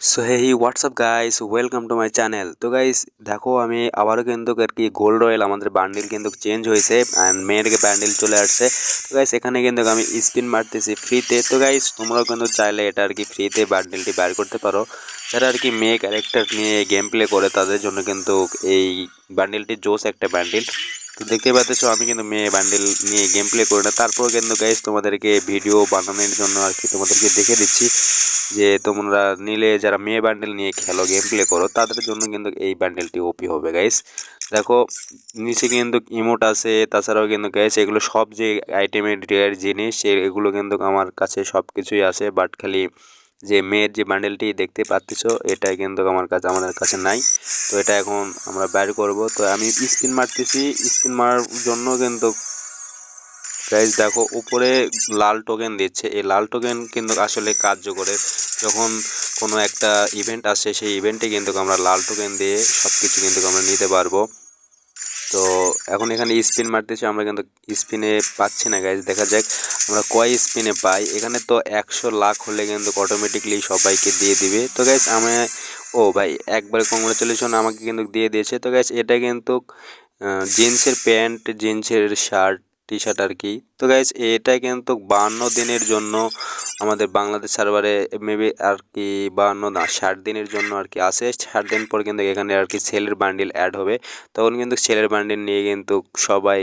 So hey what's up guys welcome to my channel তো guys দেখো, আমি আবারও কিন্তু আর কি গোল্ড রয়েল আমাদের বান্ডিল কিন্তু চেঞ্জ হয়েছে অ্যান্ড মেয়ের বান্ডিল চলে আসছে। তো গাইস এখানে কিন্তু আমি স্পিন মারতেছি ফ্রিতে তো গাইস তোমরাও কিন্তু চাইলে এটা আর কি ফ্রিতে বান্ডিলটি বের করতে পারো। যারা আর কি মেয়ে ক্যারেক্টার নিয়ে গেম প্লে করে, তাদের জন্য কিন্তু এই বান্ডিলটি জোস একটা বান্ডিল তো দেখতে পাচ্ছ, আমি কিন্তু মেয়ে বান্ডেল নিয়ে গেম প্লে করি না। তারপর কিন্তু গাইস তোমাদেরকে ভিডিও বানানোর জন্য আর কি তোমাদেরকে দেখে দিচ্ছি। যে তোমরা নিলে যারা মেয়ে বান্ডেল নিয়ে খেলো গেম প্লে করো, তাদের জন্য কিন্তু এই বান্ডেলটি ওপি হবে গাইস দেখো, নিচে কিন্তু ইমোট আছে, তাছাড়াও কিন্তু গাইস এগুলো সব যে আইটেমের জিনিস এগুলো কিন্তু আমার কাছে সব কিছুই আছে বাট খালি যে মেয়ের যে বান্ডেলটি দেখতে পাচ্ছ এটা কিন্তু আমার কাছে, আমাদের কাছে নাই। তো এটা এখন আমরা বের করব। তো আমি স্পিন মারতেছি স্পিন মারার জন্য কিন্তু গাইজ দেখো, উপরে লাল টোকেন দিচ্ছে। এই লাল টোকেন কিন্তু আসলে কার্যকরের যখন কোনো একটা ইভেন্ট আসে, সেই ইভেন্টে কিন্তু আমরা লাল টোকেন দিয়ে সব কিছু কিন্তু আমরা নিতে পারব। তো এখন এখানে স্পিন মারতেছি, আমরা কিন্তু স্পিনে পাচ্ছি না গাইজ দেখা যাক, আমরা কয় স্পিনে পাই। এখানে তো একশো লাখ হলে কিন্তু অটোমেটিকলি সবাইকে দিয়ে দিবে। তো গাইজ আমি, ও ভাই, একবার কংগ্রেচুলেশন আমাকে কিন্তু দিয়ে দিয়েছে। তো গাইজ এটা কিন্তু জিন্সের প্যান্ট জিন্সের শার্ট টি শার্ট আর কি তো গাইজ এটা কিন্তু বান্ন দিনের জন্য আমাদের বাংলাদেশ সার্ভারে মেবি আর কি বান্ন না, ষাট দিনের জন্য আর কি আসে ষাট দিন পর কিন্তু এখানে আর কি সেলের বান্ডিল অ্যাড হবে। তখন কিন্তু সেলের বান্ডিল নিয়ে কিন্তু সবাই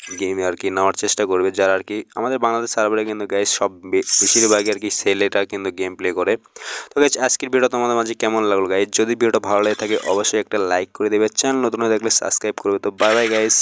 গেমে আর কি নেওয়ার চেষ্টা করবে। যারা আর কি আমাদের বাংলাদেশ সার্ভারে কিন্তু গাইজ সব বেশিরভাগই আর কি সেলেটা কিন্তু গেম প্লে করে। তো গাইজ আজকের ভিডিও তোমাদের মাঝে কেমন লাগল গাইজ যদি ভিডিওটা ভালো লাগে থাকে, অবশ্যই একটা লাইক করে দেবে। চ্যানেল নতুন হয়ে থাকলে সাবস্ক্রাইব করবে। তো বাই বাই গাইজ